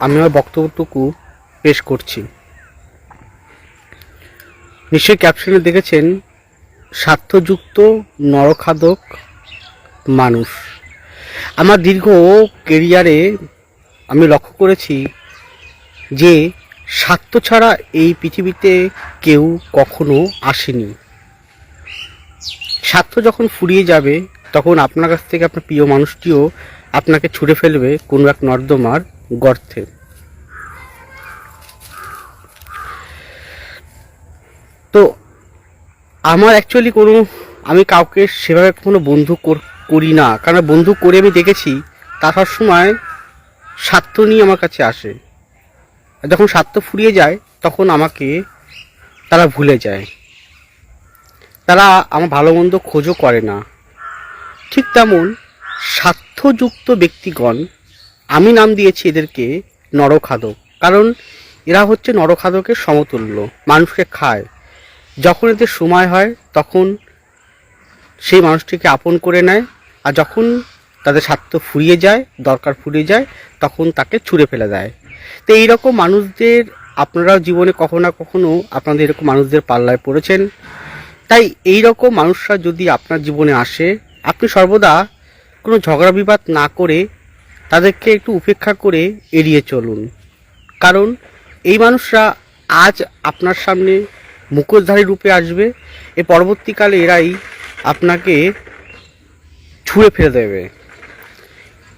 আমি আমার বক্তব্যটুকু পেশ করছি। নিশ্চয়ই ক্যাপশনে দেখেছেন, স্বার্থযুক্ত, নরখাদক মানুষ। আমার দীর্ঘ কেরিয়ারে আমি লক্ষ্য করেছি যে, স্বার্থ ছাড়া এই পৃথিবীতে কেউ কখনো আসেনি। স্বার্থ যখন ফুরিয়ে যাবে, তখন আপনার কাছ থেকে আপনার প্রিয় মানুষটিও আপনাকে ছুঁড়ে ফেলবে কোনো এক নর্দমার গর্তে। তো আমার অ্যাকচুয়ালি কোনো, আমি কাউকে সেভাবে কোনো বন্ধু করি না। কারণ বন্ধু করে আমি দেখেছি তা সব সময় স্বার্থ নিয়ে আমার কাছে আসে। যখন স্বার্থ ফুরিয়ে যায়, তখন আমাকে তারা ভুলে যায়। তারা আমার ভালো মন্দ খোঁজও করে না। ঠিক তেমন স্বার্থযুক্ত ব্যক্তিগণ আমি নাম দিয়েছি এদেরকে নরখাদক। কারণ এরা হচ্ছে নরখাদকের সমতুল্য, মানুষকে খায়। যখন এদের সময় হয়, তখন সেই মানুষটিকে আপন করে নেয় আর যখন তাদের স্বার্থ ফুরিয়ে যায়, দরকার ফুরিয়ে যায়, তখন তাকে ছুঁড়ে ফেলে দেয়। তো এইরকম মানুষদের আপনারাও জীবনে কখনো না কখনো আপনাদের এরকম মানুষদের পাল্লায় পড়েছেন। তাই এই রকম মানুষরা যদি আপনার জীবনে আসে, আপনি সর্বদা কোনো ঝগড়া বিবাদ না করে তাদেরকে একটু উপেক্ষা করে এড়িয়ে চলুন। কারণ এই মানুষরা আজ আপনার সামনে মুখোশধারী রূপে আসবে, এ পরবর্তীকালে এরাই আপনাকে ছুঁড়ে ফেলে দেবে।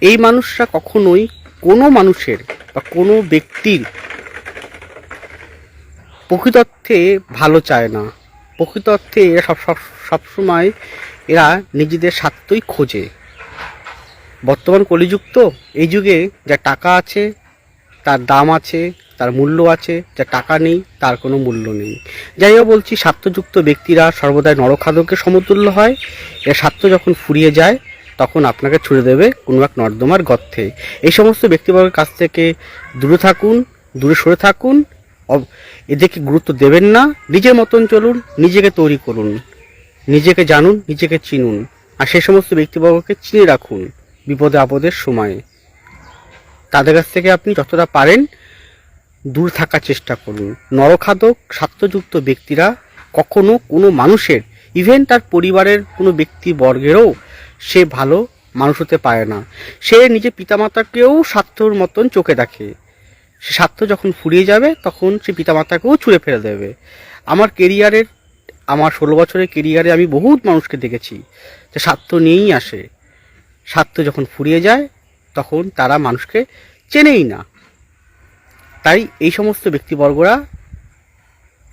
এই মানুষরা কখনোই কোনো মানুষের বা কোনো ব্যক্তির প্রকৃতর্থে ভালো চায় না। প্রকৃতর্থে এরা সব সব সবসময় এরা নিজেদের স্বার্থই খোঁজে। বর্তমান কলিযুগ তো এই যুগে যা টাকা আছে, তার দাম আছে, তার মূল্য আছে, যা টাকা নেই, তার কোনো মূল্য নেই। যাই হোক বলছি, স্বার্থযুক্ত ব্যক্তিরা সর্বদাই নরখাদকের সমতুল্য হয়। এর স্বার্থ যখন ফুরিয়ে যায়, তখন আপনাকে ছুড়ে দেবে কোনো এক নর্দমার গর্থে এই সমস্ত ব্যক্তিবর্গের কাছ থেকে দূরে থাকুন, দূরে সরে থাকুন এদেরকে গুরুত্ব দেবেন না। নিজের মতন চলুন, নিজেকে তৈরি করুন, নিজেকে জানুন, নিজেকে চিনুন, আর সেই সমস্ত ব্যক্তিবর্গকে চিনে রাখুন। বিপদে আপদের সময়ে। তাদের কাছ থেকে আপনি যতটা পারেন দূর থাকার চেষ্টা করুন। নরখাদক, স্বার্থযুক্ত ব্যক্তিরা কখনো কোনো মানুষের ইভেন তার পরিবারের কোনো ব্যক্তি বর্গেরও সে ভালো মানুষ হতে পারে না। সে নিজের পিতামাতাকেও স্বার্থর মতন চোখে দেখে। সে স্বার্থ যখন ফুরিয়ে যাবে, তখন সে পিতামাতাকেও ছুঁড়ে ফেলে দেবে। আমার কেরিয়ারের আমার ষোলো বছরের কেরিয়ারে আমি বহুত মানুষকে দেখেছি। যে স্বার্থ নিয়েই আসে। স্বার্থ যখন ফুরিয়ে যায়, তখন তারা মানুষকে চেনেই না। তাই এই সমস্ত ব্যক্তিবর্গরা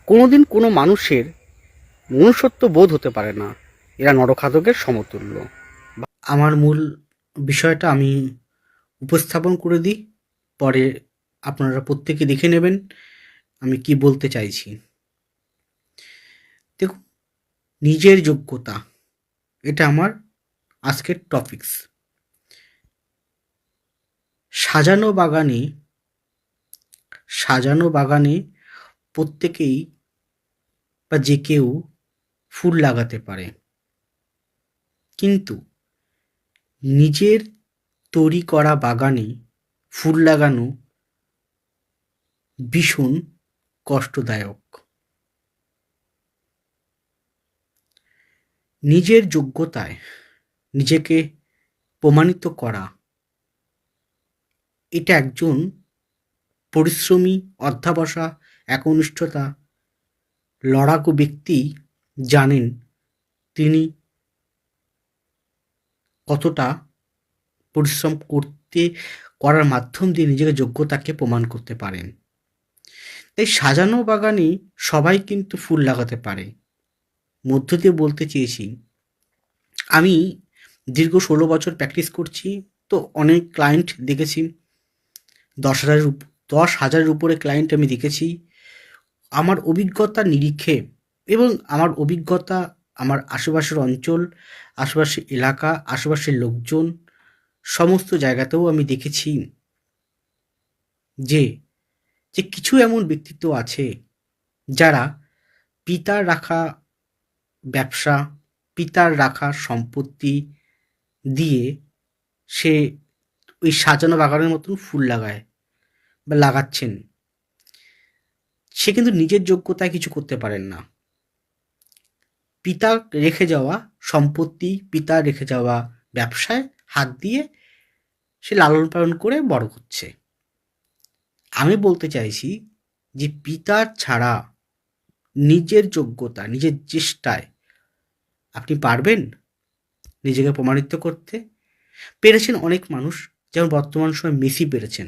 কোনোদিন কোনো মানুষের মনুষ্যত্ব বোধ হতে পারে না। এরা নরখাদকের সমতুল্য। আমার মূল বিষয়টা আমি উপস্থাপন করে দিই। পরে আপনারা প্রত্যেকে দেখে নেবেন আমি কি বলতে চাইছি। দেখুন, নিজের যোগ্যতা, এটা আমার আজকের টপিকস সাজানো বাগানে সাজানো বাগানে প্রত্যেকেই বা যে কেউ ফুল লাগাতে পারে। কিন্তু নিজের তৈরি করা বাগানে ফুল লাগানো ভীষণ কষ্টদায়ক। নিজের যোগ্যতায় নিজেকে প্রমাণিত করা। এটা একজন পরিশ্রমী, অধ্যাবসা, একনিষ্ঠতা, লড়াকু ব্যক্তি জানেন তিনি কতটা পরিশ্রম করতে, করার মাধ্যম দিয়ে নিজেকে যোগ্যতাকে প্রমাণ করতে পারেন। তাই সাজানো বাগানে সবাই কিন্তু ফুল লাগাতে পারে। মধ্য দিয়ে বলতে চেয়েছি, আমি দীর্ঘ ষোলো বছর প্র্যাকটিস করছি, তো অনেক ক্লায়েন্ট দেখেছি। দশ হাজারের দশ হাজারের উপরে ক্লায়েন্ট আমি দেখেছি। আমার অভিজ্ঞতা নিরিখে এবং আমার অভিজ্ঞতা আমার আশেপাশের অঞ্চল, আশেপাশের এলাকা, আশেপাশের লোকজন, সমস্ত জায়গাতেও আমি দেখেছি যে যে কিছু এমন ব্যক্তিত্ব আছে যারা পিতার রাখা ব্যবসা, পিতার রাখা সম্পত্তি দিয়ে সে ওই সাজানো বাগানের মতন ফুল লাগায় বা লাগাচ্ছেন। সে কিন্তু নিজের যোগ্যতায় কিছু করতে পারেন না। পিতা রেখে যাওয়া সম্পত্তি, পিতা রেখে যাওয়া ব্যবসায় হাত দিয়ে সে লালন পালন করে বড় করছে। আমি বলতে চাইছি যে পিতা ছাড়া নিজের যোগ্যতা, নিজের চেষ্টায় আপনি পারবেন? নিজেকে প্রমাণিত করতে পেরেছেন অনেক মানুষ। যেমন বর্তমান সময় মেসি পেরেছেন।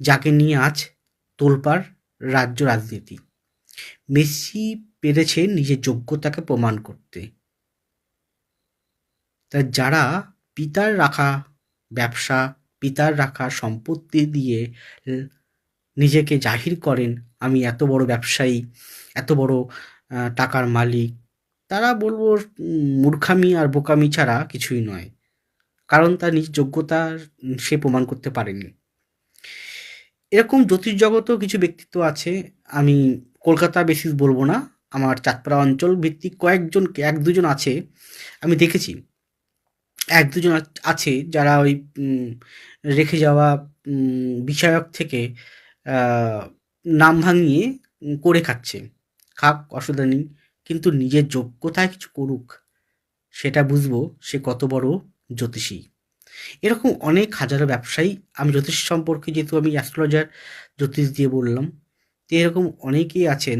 যাকে নিয়ে আজ তোলপাড় রাজ্য রাজনীতি। মেসি পেরেছেন নিজের যোগ্যতাকে প্রমাণ করতে। তা যারা পিতার রাখা ব্যবসা, পিতার রাখা সম্পত্তি দিয়ে নিজেকে জাহির করেন, আমি এত বড় ব্যবসায়ী, এত বড় টাকার মালিক তারা বলব, মূর্খামি আর বোকামি ছাড়া কিছুই নয়। কারণ তার নিজ যোগ্যতা সে প্রমাণ করতে পারেনি। এরকম জ্যোতিষ জগতেও কিছু ব্যক্তিত্ব আছে, আমি কলকাতা বেসিস বলব না, আমার চাঁদপাড়া অঞ্চল ভিত্তিক কয়েকজন, এক দুজন আছে, আমি দেখেছি। এক দুজন আছে যারা ওই রেখে যাওয়া বিষয়ক থেকে নাম ভাঙিয়ে করে খাচ্ছে। খাক, অসুবিধা নেই। কিন্তু নিজের যোগ্যতায় কিছু করুক, সেটা বুঝব সে কত বড় জ্যোতিষী। এরকম অনেক হাজারো ব্যবসায়ী, আমি জ্যোতিষ সম্পর্কে যেহেতু আমি অ্যাস্ট্রোলজার জ্যোতিষ দিয়ে বললাম, তো এরকম অনেকেই আছেন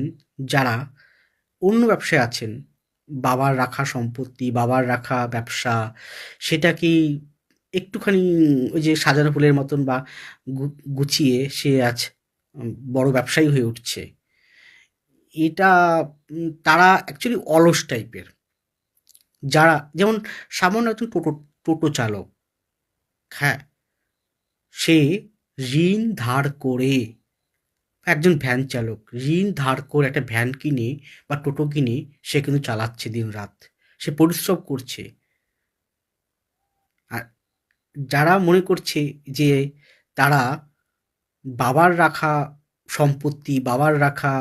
যারা অন্য ব্যবসায় আছেন, বাবার রাখা সম্পত্তি, বাবার রাখা ব্যবসা সেটা কি একটুখানি ওই যে সাজানো ফুলের মতন বা গুছিয়ে সে আজ বড় ব্যবসায়ী হয়ে উঠছে। এটা তারা অ্যাকচুয়ালি অলস টাইপের যারা, যেমন সামান্য একজন টোটো টোটো চালক হ্যাঁ সে ঋণ ধার করে, একজন ভ্যান চালক, ঋণ ধার করে একটা ভ্যান কিনে বা টোটো কিনে সে কিন্তু চালাচ্ছে দিন রাত। সে পরিশ্রম করছে। আর যারা মনে করছে যে তারা বাবার রাখা সম্পত্তি, বাবার রাখা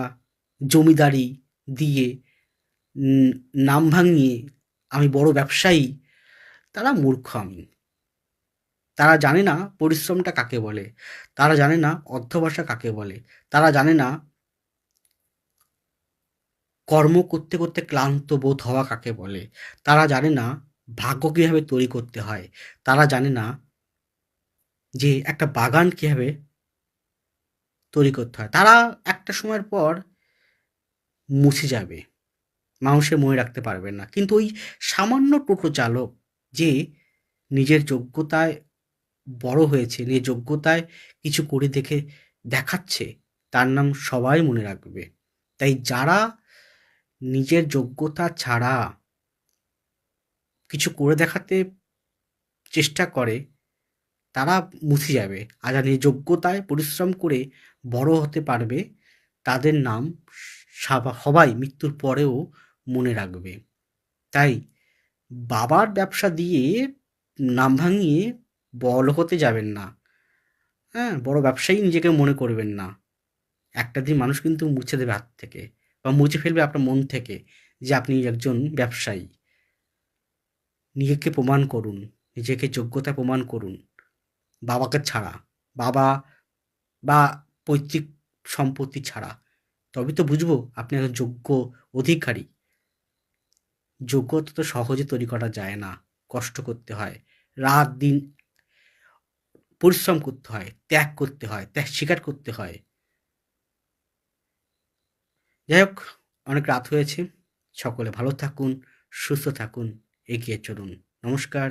জমিদারি দিয়ে নাম ভাঙিয়ে আমি বড় ব্যবসায়ী, তারা মূর্খ আমি। তারা জানে না পরিশ্রমটা কাকে বলে। তারা জানে না অধ্যবসা কাকে বলে। তারা জানে না কর্ম করতে করতে ক্লান্ত বোধ হওয়া কাকে বলে। তারা জানে না ভাগ্য কীভাবে তৈরি করতে হয়। তারা জানে না যে একটা বাগান কীভাবে তৈরি করতে হয়। তারা একটা সময়ের পর মুছে যাবে। মানুষের মনে রাখতে পারবে না। কিন্তু ওই সামান্য টোটো চালক যে নিজের যোগ্যতায় বড় হয়েছে, নিজের যোগ্যতায় কিছু করে দেখে দেখাচ্ছে, তার নাম সবাই মনে রাখবে। তাই যারা নিজের যোগ্যতা ছাড়া কিছু করে দেখাতে চেষ্টা করে, তারা মুছে যাবে। আর যারা যোগ্যতায় পরিশ্রম করে বড় হতে পারবে, তাদের নাম সবাই মৃত্যুর পরেও মনে রাখবে। তাই বাবার ব্যবসা দিয়ে নাম ভাঙিয়ে বড় হতে যাবেন না। হ্যাঁ বড় ব্যবসায়ী নিজেকে মনে করবেন না। একটা দিন মানুষ কিন্তু মুছে দেবে হাত থেকে বা মুছে ফেলবে আপনার মন থেকে যে আপনি একজন ব্যবসায়ী। নিজেকে প্রমাণ করুন, নিজেকে যোগ্যতা প্রমাণ করুন। বাবাকে ছাড়া, বাবা বা পৈতৃক সম্পত্তি ছাড়া। তবে তো বুঝব আপনি একজন যোগ্য অধিকারী। যোগ্যতা তো সহজে তৈরি করা যায় না, কষ্ট করতে হয়, রাত দিন পরিশ্রম করতে হয়, ত্যাগ করতে হয়, ত্যাগ স্বীকার করতে হয়। যাই হোক, অনেক রাত হয়েছে, সকলে ভালো থাকুন, সুস্থ থাকুন, এগিয়ে চলুন। নমস্কার।